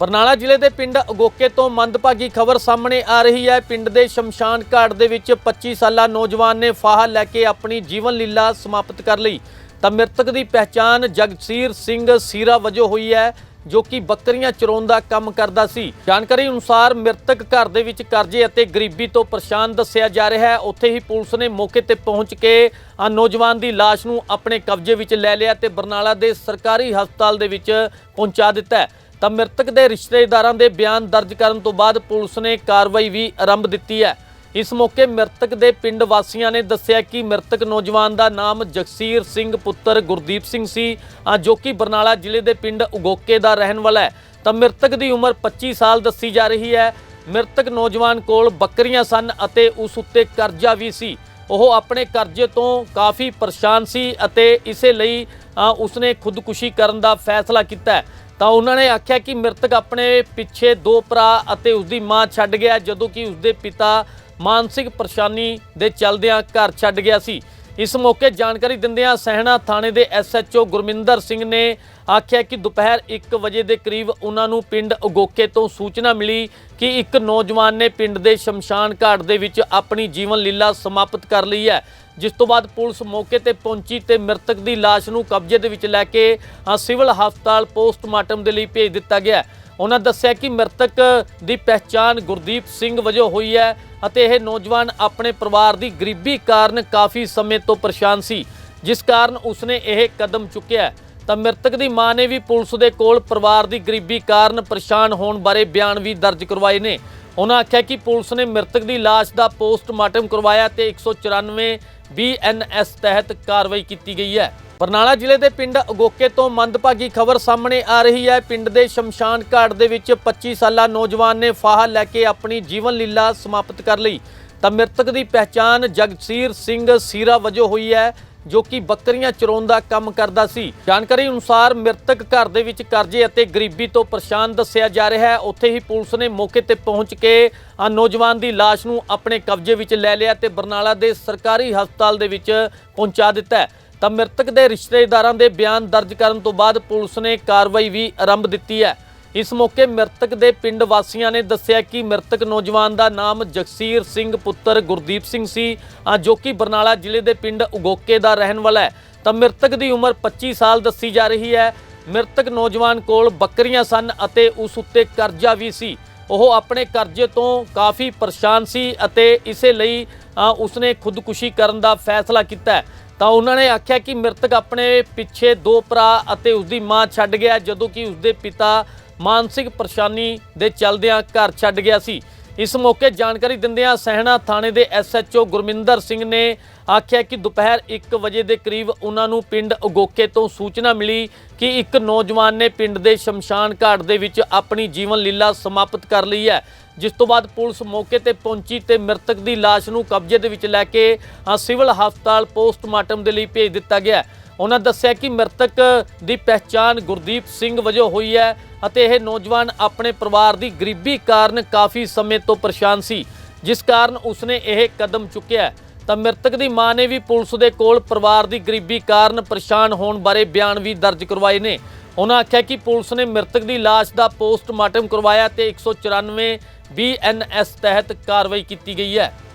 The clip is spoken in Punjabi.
ਬਰਨਾਲਾ ਜ਼ਿਲ੍ਹੇ ਦੇ ਪਿੰਡ ਅਗੋਕੇ ਤੋਂ ਮੰਦਭਾਗੀ ਖਬਰ ਸਾਹਮਣੇ ਆ ਰਹੀ ਹੈ। ਪਿੰਡ ਦੇ ਸ਼ਮਸ਼ਾਨ ਘਾਟ ਦੇ ਵਿੱਚ 25 ਸਾਲਾ ਨੌਜਵਾਨ ਨੇ ਫਾਹਾ ਲੈ ਕੇ ਆਪਣੀ ਜੀਵਨ ਲੀਲਾ ਸਮਾਪਤ ਕਰ ਲਈ। ਤਾਂ ਮ੍ਰਿਤਕ ਦੀ ਪਹਿਚਾਣ ਜਗਸੀਰ ਸਿੰਘ ਸੀਰਾ ਵਜੋਂ ਹੋਈ ਹੈ। ਜੋ ਕਿ ਬੱਕਰੀਆਂ ਚਰਾਉਣ ਦਾ ਕੰਮ ਕਰਦਾ ਸੀ। ਜਾਣਕਾਰੀ ਅਨੁਸਾਰ ਮ੍ਰਿਤਕ ਘਰ ਦੇ ਵਿੱਚ ਕਰਜ਼ੇ ਅਤੇ ਗਰੀਬੀ ਤੋਂ ਪਰੇਸ਼ਾਨ ਦੱਸਿਆ ਜਾ ਰਿਹਾ ਹੈ। ਉੱਥੇ ਹੀ ਪੁਲਿਸ ਨੇ ਮੌਕੇ ਤੇ ਪਹੁੰਚ ਕੇ ਆ ਨੌਜਵਾਨ ਦੀ ਲਾਸ਼ ਨੂੰ ਆਪਣੇ ਕਬਜ਼ੇ ਵਿੱਚ ਲੈ ਲਿਆ ਤੇ ਬਰਨਾਲਾ ਦੇ ਸਰਕਾਰੀ ਹਸਪਤਾਲ ਦੇ ਵਿੱਚ ਪਹੁੰਚਾ ਦਿੱਤਾ ਹੈ। ਤਾਂ ਮ੍ਰਿਤਕ ਦੇ ਰਿਸ਼ਤੇਦਾਰਾਂ ਦੇ ਬਿਆਨ ਦਰਜ ਕਰਨ ਤੋਂ ਬਾਅਦ ਪੁਲਿਸ ਨੇ ਕਾਰਵਾਈ ਵੀ ਆਰੰਭ ਦਿੱਤੀ ਹੈ। ਇਸ ਮੌਕੇ ਮ੍ਰਿਤਕ ਦੇ ਪਿੰਡ ਵਾਸੀਆਂ ਨੇ ਦੱਸਿਆ ਕਿ ਮ੍ਰਿਤਕ ਨੌਜਵਾਨ ਦਾ ਨਾਮ ਜਗਸੀਰ ਸਿੰਘ ਪੁੱਤਰ ਗੁਰਦੀਪ ਸਿੰਘ ਸੀ ਜੋ ਕਿ ਬਰਨਾਲਾ ਜ਼ਿਲ੍ਹੇ ਦੇ ਪਿੰਡ ਉਗੋਕੇ ਦਾ ਰਹਿਣ ਵਾਲਾ ਹੈ। ਤਾਂ ਮ੍ਰਿਤਕ ਦੀ ਉਮਰ 25 ਸਾਲ ਦੱਸੀ ਜਾ ਰਹੀ ਹੈ। ਮ੍ਰਿਤਕ ਨੌਜਵਾਨ ਕੋਲ ਬੱਕਰੀਆਂ ਸਨ ਅਤੇ ਉਸ ਉੱਤੇ ਕਰਜ਼ਾ ਵੀ ਸੀ। ਉਹ ਆਪਣੇ ਕਰਜ਼ੇ ਤੋਂ ਕਾਫੀ ਪਰੇਸ਼ਾਨ ਸੀ ਅਤੇ ਇਸੇ ਲਈ ਉਸਨੇ ਖੁਦਕੁਸ਼ੀ ਕਰਨ ਦਾ ਫੈਸਲਾ ਕੀਤਾ ਤਾਂ ਉਹਨਾਂ ਨੇ ਆਖਿਆ ਕਿ ਮ੍ਰਿਤਕ ਆਪਣੇ ਪਿੱਛੇ ਦੋ ਭਰਾ ਅਤੇ ਉਸਦੀ ਮਾਂ ਛੱਡ ਗਿਆ, ਜਦੋਂ ਕਿ ਉਸਦੇ ਪਿਤਾ ਮਾਨਸਿਕ ਪਰੇਸ਼ਾਨੀ ਦੇ ਚਲਦਿਆਂ ਘਰ ਛੱਡ ਗਿਆ ਸੀ ਇਸ ਮੌਕੇ ਜਾਣਕਾਰੀ ਦਿੰਦਿਆਂ ਸਹਿਣਾ ਥਾਣੇ ਦੇ ਐਸਐਚਓ ਗੁਰਮਿੰਦਰ ਸਿੰਘ ਨੇ ਆਖਿਆ ਕਿ ਦੁਪਹਿਰ 1 ਵਜੇ ਦੇ ਕਰੀਬ ਉਹਨਾਂ ਨੂੰ ਪਿੰਡ ਉਗੋਕੇ ਤੋਂ ਸੂਚਨਾ ਮਿਲੀ ਕਿ ਇੱਕ ਨੌਜਵਾਨ ਨੇ ਪਿੰਡ ਦੇ ਸ਼ਮਸ਼ਾਨ ਘਾਟ ਦੇ ਵਿੱਚ ਆਪਣੀ ਜੀਵਨ ਲੀਲਾ ਸਮਾਪਤ ਕਰ ਲਈ ਹੈ, ਜਿਸ ਤੋਂ ਬਾਅਦ ਪੁਲਿਸ ਮੌਕੇ ਤੇ ਪਹੁੰਚੀ ਤੇ ਮ੍ਰਿਤਕ ਦੀ ਲਾਸ਼ ਨੂੰ ਕਬਜ਼ੇ ਦੇ ਵਿੱਚ ਲੈ ਕੇ ਸਿਵਲ ਹਸਪਤਾਲ ਪੋਸਟਮਾਰਟਮ ਦੇ ਲਈ ਭੇਜ ਦਿੱਤਾ ਗਿਆ ਹੈ। ਉਹਨਾਂ ਦੱਸਿਆ ਕਿ ਮ੍ਰਿਤਕ ਦੀ ਪਹਿਚਾਣ ਗੁਰਦੀਪ ਸਿੰਘ ਵਜੋਂ ਹੋਈ ਹੈ ਅਤੇ ਇਹ ਨੌਜਵਾਨ ਆਪਣੇ ਪਰਿਵਾਰ ਦੀ ਗਰੀਬੀ ਕਾਰਨ ਕਾਫੀ ਸਮੇਂ ਤੋਂ ਪਰੇਸ਼ਾਨ ਸੀ, ਜਿਸ ਕਾਰਨ ਉਸਨੇ ਇਹ ਕਦਮ ਚੁੱਕਿਆ ਤਾਂ ਮ੍ਰਿਤਕ ਦੀ ਮਾਂ ਨੇ ਵੀ ਪੁਲਿਸ ਦੇ ਕੋਲ ਪਰਿਵਾਰ ਦੀ ਗਰੀਬੀ ਕਾਰਨ ਪਰੇਸ਼ਾਨ ਹੋਣ ਬਾਰੇ ਬਿਆਨ ਵੀ ਦਰਜ ਕਰਵਾਏ ਨੇ। ਉਹਨਾਂ ਆਖਿਆ ਕਿ ਪੁਲਿਸ ਨੇ ਮ੍ਰਿਤਕ ਦੀ ਲਾਸ਼ ਦਾ ਪੋਸਟਮਾਰਟਮ ਕਰਵਾਇਆ ਤੇ 194 ਬੀਐਨਐਸ ਤਹਿਤ ਕਾਰਵਾਈ ਕੀਤੀ ਗਈ ਹੈ। ਬਰਨਾਲਾ ਜ਼ਿਲ੍ਹੇ ਦੇ ਪਿੰਡ ਅਗੋਕੇ ਤੋਂ ਮੰਦਭਾਗੀ ਖਬਰ ਸਾਹਮਣੇ ਆ ਰਹੀ ਹੈ। ਪਿੰਡ ਦੇ ਸ਼ਮਸ਼ਾਨ ਘਾਟ ਦੇ ਵਿੱਚ 25 ਸਾਲਾ ਨੌਜਵਾਨ ਨੇ ਫਾਹਾ ਲੈ ਕੇ ਆਪਣੀ ਜੀਵਨ ਲੀਲਾ ਸਮਾਪਤ ਕਰ ਲਈ। ਤਾਂ ਮ੍ਰਿਤਕ ਦੀ ਪਹਿਚਾਣ ਜਗਸੀਰ ਸਿੰਘ ਸੀਰਾ ਵਜੋਂ ਹੋਈ ਹੈ, ਜੋ ਕਿ ਬੱਕਰੀਆਂ ਚਰਾਉਣ ਦਾ ਕੰਮ ਕਰਦਾ ਸੀ। ਜਾਣਕਾਰੀ ਅਨੁਸਾਰ ਮ੍ਰਿਤਕ ਘਰ ਦੇ ਵਿੱਚ ਕਰਜ਼ੇ ਅਤੇ ਗਰੀਬੀ ਤੋਂ ਪਰੇਸ਼ਾਨ ਦੱਸਿਆ ਜਾ ਰਿਹਾ ਹੈ। ਉੱਥੇ ਹੀ ਪੁਲਿਸ ਨੇ ਮੌਕੇ ਤੇ ਪਹੁੰਚ ਕੇ ਆ ਨੌਜਵਾਨ ਦੀ ਲਾਸ਼ ਨੂੰ ਆਪਣੇ ਕਬਜ਼ੇ ਵਿੱਚ ਲੈ ਲਿਆ ਤੇ ਬਰਨਾਲਾ ਦੇ ਸਰਕਾਰੀ ਹਸਪਤਾਲ ਦੇ ਵਿੱਚ ਪਹੁੰਚਾ ਦਿੱਤਾ ਹੈ। ਤਾਂ ਮ੍ਰਿਤਕ ਦੇ ਰਿਸ਼ਤੇਦਾਰਾਂ ਦੇ ਬਿਆਨ ਦਰਜ ਕਰਨ ਤੋਂ ਬਾਅਦ ਪੁਲਿਸ ਨੇ ਕਾਰਵਾਈ ਵੀ ਆਰੰਭ ਦਿੱਤੀ ਹੈ। ਇਸ ਮੌਕੇ ਮ੍ਰਿਤਕ ਦੇ ਪਿੰਡ ਵਾਸੀਆਂ ਨੇ ਦੱਸਿਆ ਕਿ ਮ੍ਰਿਤਕ ਨੌਜਵਾਨ ਦਾ ਨਾਮ ਜਗਸੀਰ ਸਿੰਘ ਪੁੱਤਰ ਗੁਰਦੀਪ ਸਿੰਘ ਸੀ ਜੋ ਕਿ ਬਰਨਾਲਾ ਜ਼ਿਲ੍ਹੇ ਦੇ ਪਿੰਡ ਉਗੋਕੇ ਦਾ ਰਹਿਣ ਵਾਲਾ ਹੈ। ਤਾਂ ਮ੍ਰਿਤਕ ਦੀ ਉਮਰ 25 ਸਾਲ ਦੱਸੀ ਜਾ ਰਹੀ ਹੈ। ਮ੍ਰਿਤਕ ਨੌਜਵਾਨ ਕੋਲ ਬੱਕਰੀਆਂ ਸਨ ਅਤੇ ਉਸ ਉੱਤੇ ਕਰਜ਼ਾ ਵੀ ਸੀ। ਉਹ ਆਪਣੇ ਕਰਜ਼ੇ ਤੋਂ ਕਾਫੀ ਪਰੇਸ਼ਾਨ ਸੀ ਅਤੇ ਇਸੇ ਲਈ ਉਸਨੇ ਖੁਦਕੁਸ਼ੀ ਕਰਨ ਦਾ ਫੈਸਲਾ ਕੀਤਾ ਤਾਂ ਉਹਨਾਂ ਨੇ ਆਖਿਆ ਕਿ ਮ੍ਰਿਤਕ ਆਪਣੇ ਪਿੱਛੇ ਦੋ ਭਰਾ ਅਤੇ ਉਸਦੀ ਮਾਂ ਛੱਡ ਗਿਆ, ਜਦੋਂ ਕਿ ਉਸਦੇ ਪਿਤਾ ਮਾਨਸਿਕ ਪਰੇਸ਼ਾਨੀ ਦੇ ਚਲਦਿਆਂ ਘਰ ਛੱਡ ਗਿਆ ਸੀ। ਇਸ ਮੌਕੇ ਜਾਣਕਾਰੀ ਦਿੰਦਿਆਂ ਸਹਿਣਾ ਥਾਣੇ ਦੇ ਐਸਐਚਓ ਗੁਰਮਿੰਦਰ ਸਿੰਘ ਨੇ ਆਖਿਆ ਕਿ ਦੁਪਹਿਰ 1 ਵਜੇ ਦੇ ਕਰੀਬ ਉਹਨਾਂ ਨੂੰ ਪਿੰਡ ਉਗੋਕੇ ਤੋਂ ਸੂਚਨਾ ਮਿਲੀ ਕਿ ਇੱਕ ਨੌਜਵਾਨ ਨੇ ਪਿੰਡ ਦੇ ਸ਼ਮਸ਼ਾਨ ਘਾਟ ਦੇ ਵਿੱਚ ਆਪਣੀ ਜੀਵਨ ਲੀਲਾ ਸਮਾਪਤ ਕਰ ਲਈ ਹੈ, ਜਿਸ ਤੋਂ ਬਾਅਦ ਪੁਲਿਸ ਮੌਕੇ ਤੇ ਪਹੁੰਚੀ ਤੇ ਮ੍ਰਿਤਕ ਦੀ ਲਾਸ਼ ਨੂੰ ਕਬਜ਼ੇ ਦੇ ਵਿੱਚ ਲੈ ਕੇ ਸਿਵਲ ਹਸਪਤਾਲ ਪੋਸਟਮਾਰਟਮ ਦੇ ਲਈ ਭੇਜ ਦਿੱਤਾ ਗਿਆ ਹੈ। ਉਹਨਾਂ ਦੱਸਿਆ ਕਿ ਮ੍ਰਿਤਕ ਦੀ ਪਹਿਚਾਣ ਗੁਰਦੀਪ ਸਿੰਘ ਵਜੋਂ ਹੋਈ ਹੈ ਅਤੇ ਇਹ ਨੌਜਵਾਨ ਆਪਣੇ ਪਰਿਵਾਰ ਦੀ ਗਰੀਬੀ ਕਾਰਨ ਕਾਫੀ ਸਮੇਂ ਤੋਂ ਪਰੇਸ਼ਾਨ ਸੀ, ਜਿਸ ਕਾਰਨ ਉਸਨੇ ਇਹ ਕਦਮ ਚੁੱਕਿਆ ਤਾਂ ਮ੍ਰਿਤਕ ਦੀ ਮਾਂ ਨੇ ਵੀ ਪੁਲਿਸ ਦੇ ਕੋਲ ਪਰਿਵਾਰ ਦੀ ਗਰੀਬੀ ਕਾਰਨ ਪਰੇਸ਼ਾਨ ਹੋਣ ਬਾਰੇ ਬਿਆਨ ਵੀ ਦਰਜ ਕਰਵਾਏ ਨੇ। ਉਹਨਾਂ ਆਖਿਆ ਕਿ ਪੁਲਿਸ ਨੇ ਮ੍ਰਿਤਕ ਦੀ ਲਾਸ਼ ਦਾ ਪੋਸਟਮਾਰਟਮ ਕਰਵਾਇਆ ਤੇ 194 ਬੀਐਨਐਸ ਤਹਿਤ ਕਾਰਵਾਈ ਕੀਤੀ ਗਈ ਹੈ।